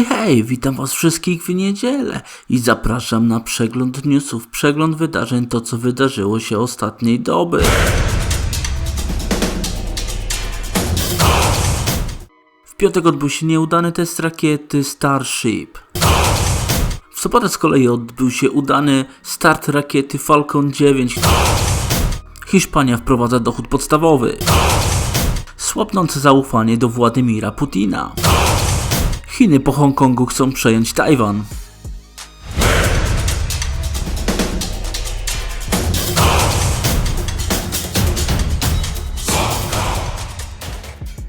Hej, hej, witam was wszystkich w niedzielę i zapraszam na przegląd newsów, przegląd wydarzeń, to co wydarzyło się ostatniej doby. W piątek odbył się nieudany test rakiety Starship. W sobotę z kolei odbył się udany start rakiety Falcon 9. Hiszpania wprowadza dochód podstawowy. Słabnące zaufanie do Władimira Putina. Chiny po Hongkongu chcą przejąć Tajwan.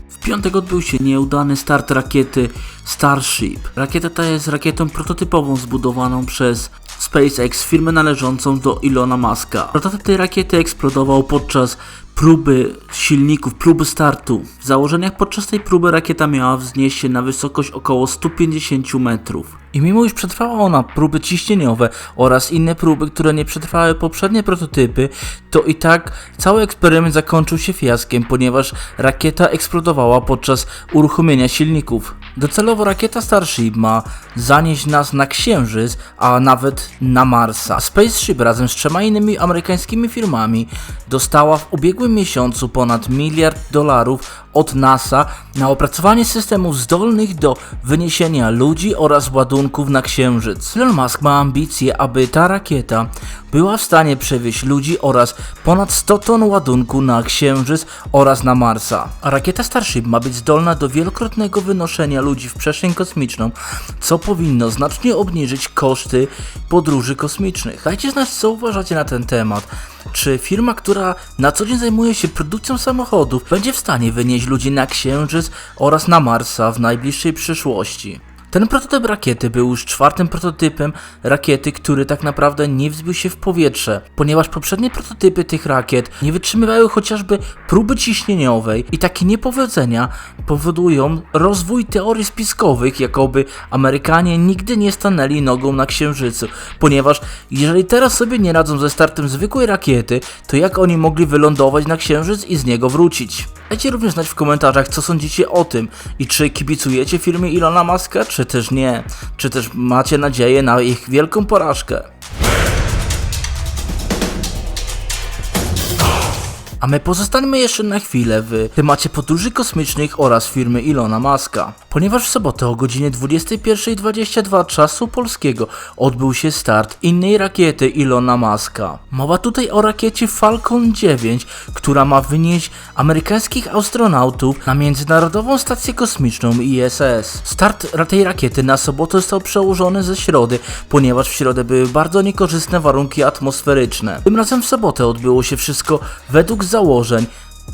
W piątek odbył się nieudany start rakiety Starship. Rakieta ta jest rakietą prototypową zbudowaną przez SpaceX, firmę należącą do Ilona Muska. Prototyp tej rakiety eksplodował podczas próby silników, próby startu. W założeniach podczas tej próby rakieta miała wznieść się na wysokość około 150 metrów. I mimo iż przetrwała ona próby ciśnieniowe oraz inne próby, które nie przetrwały poprzednie prototypy, to i tak cały eksperyment zakończył się fiaskiem, ponieważ rakieta eksplodowała podczas uruchomienia silników. Docelowo rakieta Starship ma zanieść nas na Księżyc, a nawet na Marsa. Spaceship razem z trzema innymi amerykańskimi firmami dostała w ubiegłym miesiącu ponad miliard dolarów od NASA na opracowanie systemów zdolnych do wyniesienia ludzi oraz ładunków na Księżyc. Elon Musk ma ambicje, aby ta rakieta była w stanie przewieźć ludzi oraz ponad 100 ton ładunku na Księżyc oraz na Marsa. Rakieta Starship ma być zdolna do wielokrotnego wynoszenia ludzi w przestrzeń kosmiczną, co powinno znacznie obniżyć koszty podróży kosmicznych. Dajcie znać, co uważacie na ten temat. Czy firma, która na co dzień zajmuje się produkcją samochodów, będzie w stanie wynieść ludzi na Księżyc oraz na Marsa w najbliższej przyszłości? Ten prototyp rakiety był już czwartym prototypem rakiety, który tak naprawdę nie wzbił się w powietrze, ponieważ poprzednie prototypy tych rakiet nie wytrzymywały chociażby próby ciśnieniowej i takie niepowodzenia powodują rozwój teorii spiskowych, jakoby Amerykanie nigdy nie stanęli nogą na Księżycu, ponieważ jeżeli teraz sobie nie radzą ze startem zwykłej rakiety, to jak oni mogli wylądować na Księżyc i z niego wrócić? Dajcie również znać w komentarzach, co sądzicie o tym i czy kibicujecie firmie Ilona Muska, czy też nie, czy też macie nadzieję na ich wielką porażkę. A my pozostańmy jeszcze na chwilę w temacie podróży kosmicznych oraz firmy Ilona Muska. Ponieważ w sobotę o godzinie 21.22 czasu polskiego odbył się start innej rakiety Ilona Muska. Mowa tutaj o rakiecie Falcon 9, która ma wynieść amerykańskich astronautów na Międzynarodową Stację Kosmiczną ISS. Start tej rakiety na sobotę został przełożony ze środy, ponieważ w środę były bardzo niekorzystne warunki atmosferyczne. Tym razem w sobotę odbyło się wszystko według założeń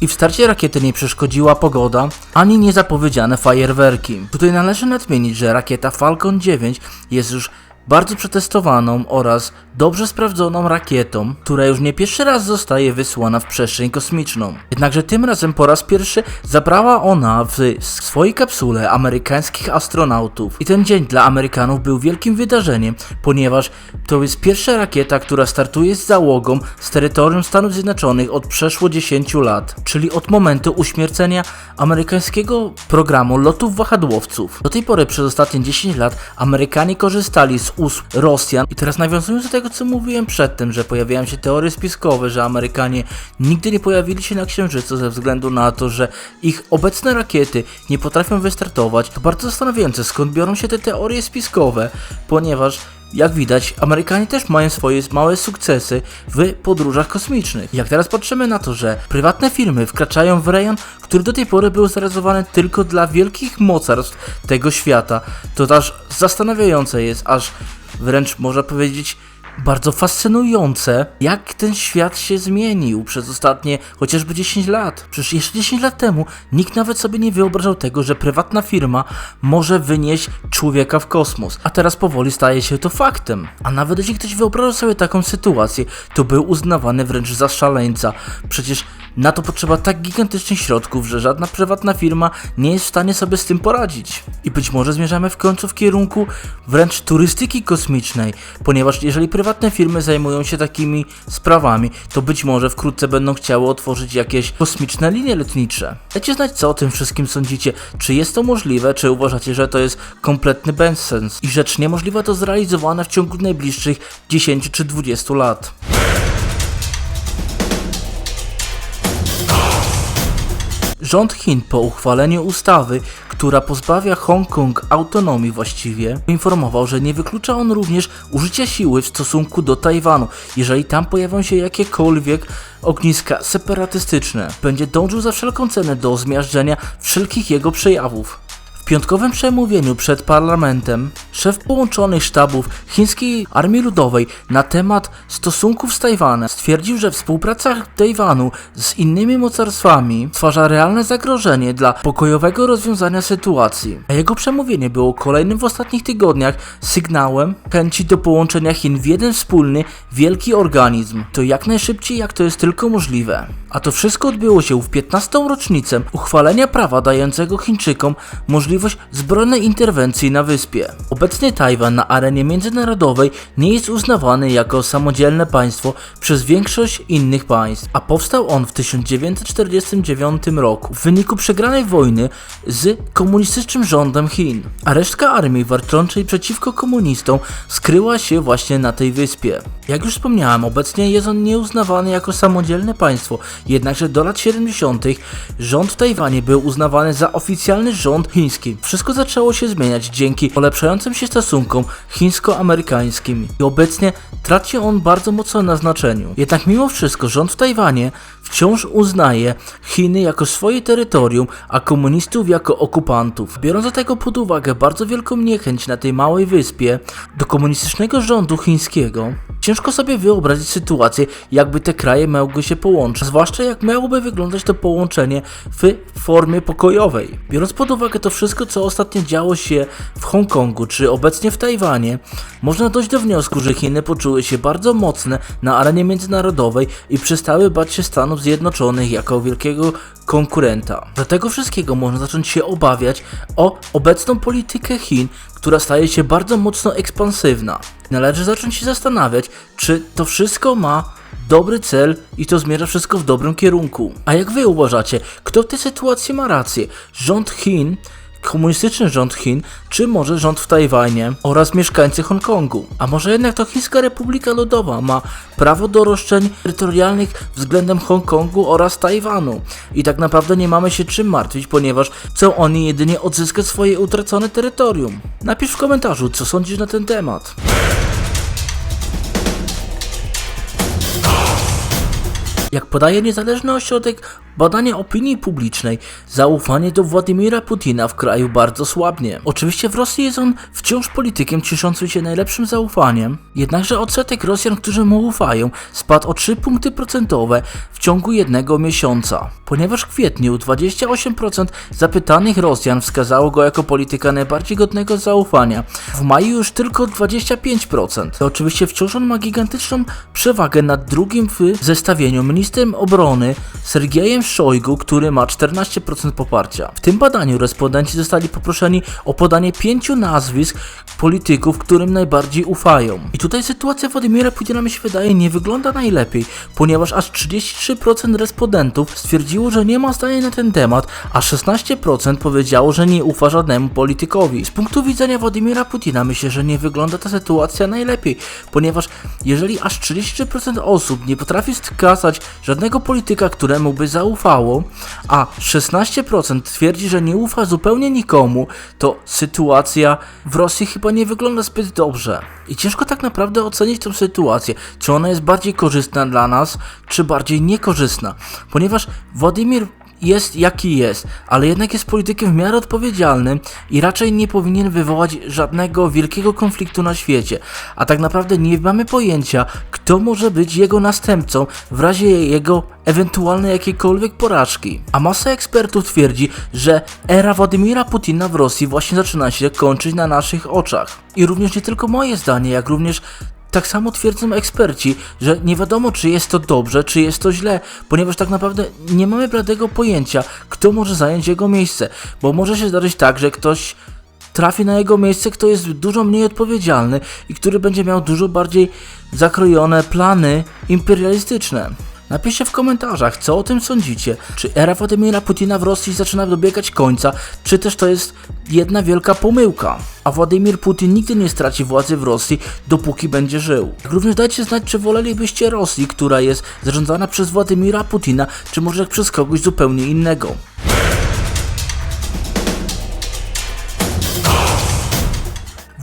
i w starcie rakiety nie przeszkodziła pogoda, ani niezapowiedziane fajerwerki. Tutaj należy nadmienić, że rakieta Falcon 9 jest już bardzo przetestowaną oraz dobrze sprawdzoną rakietą, która już nie pierwszy raz zostaje wysłana w przestrzeń kosmiczną. Jednakże tym razem po raz pierwszy zabrała ona w swojej kapsule amerykańskich astronautów. I ten dzień dla Amerykanów był wielkim wydarzeniem, ponieważ to jest pierwsza rakieta, która startuje z załogą z terytorium Stanów Zjednoczonych od przeszło 10 lat, czyli od momentu uśmiercenia amerykańskiego programu lotów wahadłowców. Do tej pory przez ostatnie 10 lat Amerykanie korzystali z usług Rosjan. I teraz nawiązując do tego, co mówiłem przedtem, że pojawiają się teorie spiskowe, że Amerykanie nigdy nie pojawili się na Księżycu ze względu na to, że ich obecne rakiety nie potrafią wystartować, to bardzo zastanawiające, skąd biorą się te teorie spiskowe, ponieważ jak widać, Amerykanie też mają swoje małe sukcesy w podróżach kosmicznych. Jak teraz patrzymy na to, że prywatne firmy wkraczają w rejon, który do tej pory był zarezerwowany tylko dla wielkich mocarstw tego świata, to aż zastanawiające jest, aż wręcz można powiedzieć bardzo fascynujące, jak ten świat się zmienił przez ostatnie chociażby 10 lat. Przecież jeszcze 10 lat temu nikt nawet sobie nie wyobrażał tego, że prywatna firma może wynieść człowieka w kosmos. A teraz powoli staje się to faktem. A nawet jeśli ktoś wyobrażał sobie taką sytuację, to był uznawany wręcz za szaleńca. Przecież Na to potrzeba tak gigantycznych środków, że żadna prywatna firma nie jest w stanie sobie z tym poradzić. I być może zmierzamy w końcu w kierunku wręcz turystyki kosmicznej, ponieważ jeżeli prywatne firmy zajmują się takimi sprawami, to być może wkrótce będą chciały otworzyć jakieś kosmiczne linie lotnicze. Dajcie znać, co o tym wszystkim sądzicie. Czy jest to możliwe, czy uważacie, że to jest kompletny bezsens i rzecz niemożliwa do zrealizowania w ciągu najbliższych 10 czy 20 lat. Rząd Chin po uchwaleniu ustawy, która pozbawia Hongkong autonomii właściwie, informował, że nie wyklucza on również użycia siły w stosunku do Tajwanu, jeżeli tam pojawią się jakiekolwiek ogniska separatystyczne. Będzie dążył za wszelką cenę do zmiażdżenia wszelkich jego przejawów. Piątkowym przemówieniu przed parlamentem szef połączonych sztabów chińskiej Armii Ludowej na temat stosunków z Tajwanem stwierdził, że współpraca Tajwanu z innymi mocarstwami stwarza realne zagrożenie dla pokojowego rozwiązania sytuacji. A jego przemówienie było kolejnym w ostatnich tygodniach sygnałem chęci do połączenia Chin w jeden wspólny, wielki organizm. To jak najszybciej, jak to jest tylko możliwe. A to wszystko odbyło się w 15. rocznicę uchwalenia prawa dającego Chińczykom możliwość zbrojnej interwencji na wyspie. Obecnie Tajwan na arenie międzynarodowej nie jest uznawany jako samodzielne państwo przez większość innych państw, a powstał on w 1949 roku w wyniku przegranej wojny z komunistycznym rządem Chin. A resztka armii walczącej przeciwko komunistom skryła się właśnie na tej wyspie. Jak już wspomniałem, obecnie jest on nieuznawany jako samodzielne państwo, jednakże do lat 70. rząd w Tajwanie był uznawany za oficjalny rząd chiński. Wszystko zaczęło się zmieniać dzięki polepszającym się stosunkom chińsko-amerykańskim i obecnie traci on bardzo mocno na znaczeniu. Jednak mimo wszystko rząd w Tajwanie wciąż uznaje Chiny jako swoje terytorium, a komunistów jako okupantów. Biorąc do tego pod uwagę bardzo wielką niechęć na tej małej wyspie do komunistycznego rządu chińskiego, ciężko sobie wyobrazić sytuację, jakby te kraje mogły się połączyć, zwłaszcza jak miałoby wyglądać to połączenie w formie pokojowej. Biorąc pod uwagę to wszystko, co ostatnio działo się w Hongkongu czy obecnie w Tajwanie, można dojść do wniosku, że Chiny poczuły się bardzo mocne na arenie międzynarodowej i przestały bać się Stanów Zjednoczonych jako wielkiego konkurenta. Do tego wszystkiego można zacząć się obawiać o obecną politykę Chin, która staje się bardzo mocno ekspansywna. Należy zacząć się zastanawiać, czy to wszystko ma dobry cel i to zmierza wszystko w dobrym kierunku. A jak wy uważacie, kto w tej sytuacji ma rację? Rząd Chin komunistyczny rząd Chin, czy może rząd w Tajwanie oraz mieszkańcy Hongkongu. A może jednak to Chińska Republika Ludowa ma prawo do roszczeń terytorialnych względem Hongkongu oraz Tajwanu. I tak naprawdę nie mamy się czym martwić, ponieważ chcą oni jedynie odzyskać swoje utracone terytorium. Napisz w komentarzu, co sądzisz na ten temat. Jak podaje niezależny ośrodek badania opinii publicznej, zaufanie do Władimira Putina w kraju bardzo słabnie. Oczywiście w Rosji jest on wciąż politykiem cieszącym się najlepszym zaufaniem, jednakże odsetek Rosjan, którzy mu ufają, spadł o 3 punkty procentowe w ciągu jednego miesiąca. Ponieważ w kwietniu 28% zapytanych Rosjan wskazało go jako polityka najbardziej godnego zaufania, w maju już tylko 25%. To oczywiście wciąż on ma gigantyczną przewagę nad drugim w zestawieniu ministrem obrony Sergiejem Szojgu, który ma 14% poparcia. W tym badaniu respondenci zostali poproszeni o podanie pięciu nazwisk polityków, którym najbardziej ufają. I tutaj sytuacja Władimira Putina mi się wydaje nie wygląda najlepiej, ponieważ aż 33% respondentów stwierdziło, że nie ma zdania na ten temat, a 16% powiedziało, że nie ufa żadnemu politykowi. Z punktu widzenia Władimira Putina myślę, że nie wygląda ta sytuacja najlepiej, ponieważ jeżeli aż 33% osób nie potrafi wskazać żadnego polityka, któremu by zaufało, a 16% twierdzi, że nie ufa zupełnie nikomu, to sytuacja w Rosji chyba nie wygląda zbyt dobrze. I ciężko tak naprawdę ocenić tę sytuację, czy ona jest bardziej korzystna dla nas, czy bardziej niekorzystna, ponieważ Władimir jest jaki jest, ale jednak jest politykiem w miarę odpowiedzialnym i raczej nie powinien wywołać żadnego wielkiego konfliktu na świecie. A tak naprawdę nie mamy pojęcia, kto może być jego następcą w razie jego ewentualnej jakiejkolwiek porażki. A masa ekspertów twierdzi, że era Władimira Putina w Rosji właśnie zaczyna się kończyć na naszych oczach. I również nie tylko moje zdanie, jak również tak samo twierdzą eksperci, że nie wiadomo czy jest to dobrze, czy jest to źle, ponieważ tak naprawdę nie mamy bladego pojęcia, kto może zająć jego miejsce, bo może się zdarzyć tak, że ktoś trafi na jego miejsce, kto jest dużo mniej odpowiedzialny i który będzie miał dużo bardziej zakrojone plany imperialistyczne. Napiszcie w komentarzach, co o tym sądzicie. Czy era Władimira Putina w Rosji zaczyna dobiegać końca, czy też to jest jedna wielka pomyłka? A Władimir Putin nigdy nie straci władzy w Rosji, dopóki będzie żył. Jak również dajcie znać, czy wolelibyście Rosji, która jest zarządzana przez Władimira Putina, czy może przez kogoś zupełnie innego.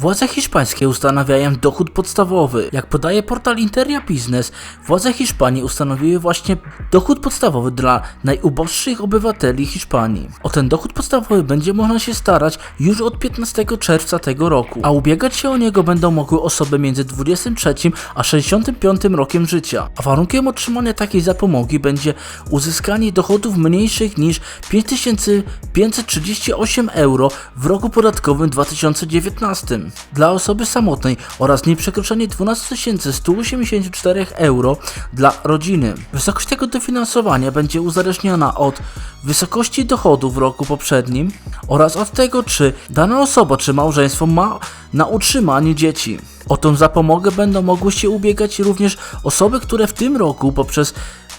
Władze hiszpańskie ustanawiają dochód podstawowy. Jak podaje portal Interia Business, władze Hiszpanii ustanowiły właśnie dochód podstawowy dla najuboższych obywateli Hiszpanii. O ten dochód podstawowy będzie można się starać już od 15 czerwca tego roku, a ubiegać się o niego będą mogły osoby między 23 a 65 rokiem życia. A warunkiem otrzymania takiej zapomogi będzie uzyskanie dochodów mniejszych niż 5538 euro w roku podatkowym 2019 dla osoby samotnej oraz nieprzekroczenie 12 184 euro dla rodziny. Wysokość tego dofinansowania będzie uzależniona od wysokości dochodu w roku poprzednim oraz od tego, czy dana osoba czy małżeństwo ma na utrzymanie dzieci. O tą zapomogę będą mogły się ubiegać również osoby, które w tym roku poprzez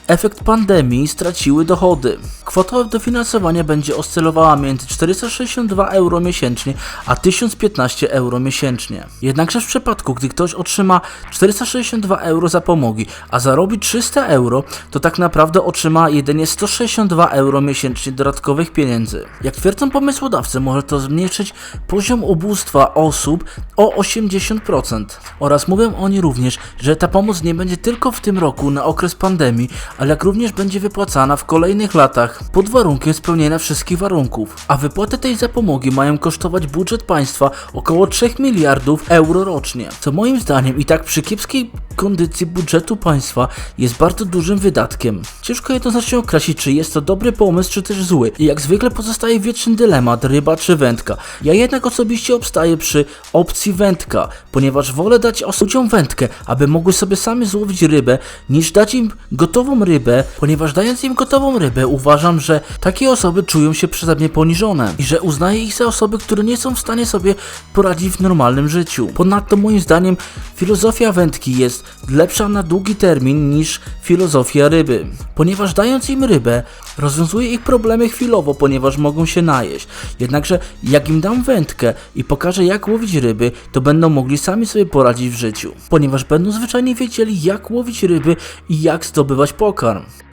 efekt pandemii straciły dochody. Kwota dofinansowania będzie oscylowała między 462 euro miesięcznie a 1015 euro miesięcznie. Jednakże w przypadku, gdy ktoś otrzyma 462 euro zapomogi, a zarobi 300 euro, to tak naprawdę otrzyma jedynie 162 euro miesięcznie dodatkowych pieniędzy. Jak twierdzą pomysłodawcy, może to zmniejszyć poziom ubóstwa osób o 80%. Oraz mówią oni również, że ta pomoc nie będzie tylko w tym roku na okres pandemii, ale jak również będzie wypłacana w kolejnych latach pod warunkiem spełnienia wszystkich warunków. A wypłaty tej zapomogi mają kosztować budżet państwa około 3 miliardów euro rocznie, co moim zdaniem i tak przy kiepskiej kondycji budżetu państwa jest bardzo dużym wydatkiem. Ciężko jednoznacznie określić, czy jest to dobry pomysł, czy też zły. I jak zwykle pozostaje wieczny dylemat ryba czy wędka. Ja jednak osobiście obstaję przy opcji wędka, ponieważ wolę dać ludziom wędkę, aby mogły sobie sami złowić rybę, niż dać im gotową rybę, ponieważ dając im gotową rybę uważam, że takie osoby czują się przeze mnie poniżone i że uznaję ich za osoby, które nie są w stanie sobie poradzić w normalnym życiu. Ponadto moim zdaniem filozofia wędki jest lepsza na długi termin niż filozofia ryby, ponieważ dając im rybę, rozwiązuje ich problemy chwilowo, ponieważ mogą się najeść. Jednakże jak im dam wędkę i pokażę jak łowić ryby, to będą mogli sami sobie poradzić w życiu, ponieważ będą zwyczajnie wiedzieli jak łowić ryby i jak zdobywać pokarm.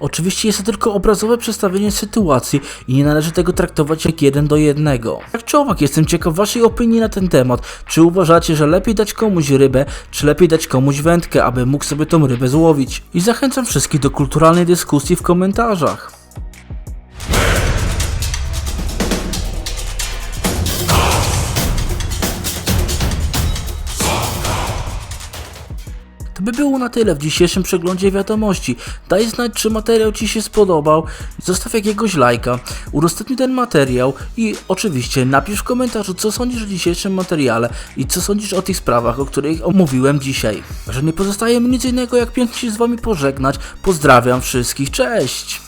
Oczywiście jest to tylko obrazowe przedstawienie sytuacji i nie należy tego traktować jak jeden do jednego. Jak człowiek jestem ciekaw waszej opinii na ten temat. Czy uważacie, że lepiej dać komuś rybę, czy lepiej dać komuś wędkę, aby mógł sobie tą rybę złowić? I zachęcam wszystkich do kulturalnej dyskusji w komentarzach. By było na tyle w dzisiejszym przeglądzie wiadomości. Daj znać, czy materiał Ci się spodobał, zostaw jakiegoś lajka, udostępnij ten materiał i oczywiście napisz w komentarzu, co sądzisz o dzisiejszym materiale i co sądzisz o tych sprawach, o których omówiłem dzisiaj. Że nie pozostaje mi nic innego, jak pięknie się z Wami pożegnać. Pozdrawiam wszystkich, cześć!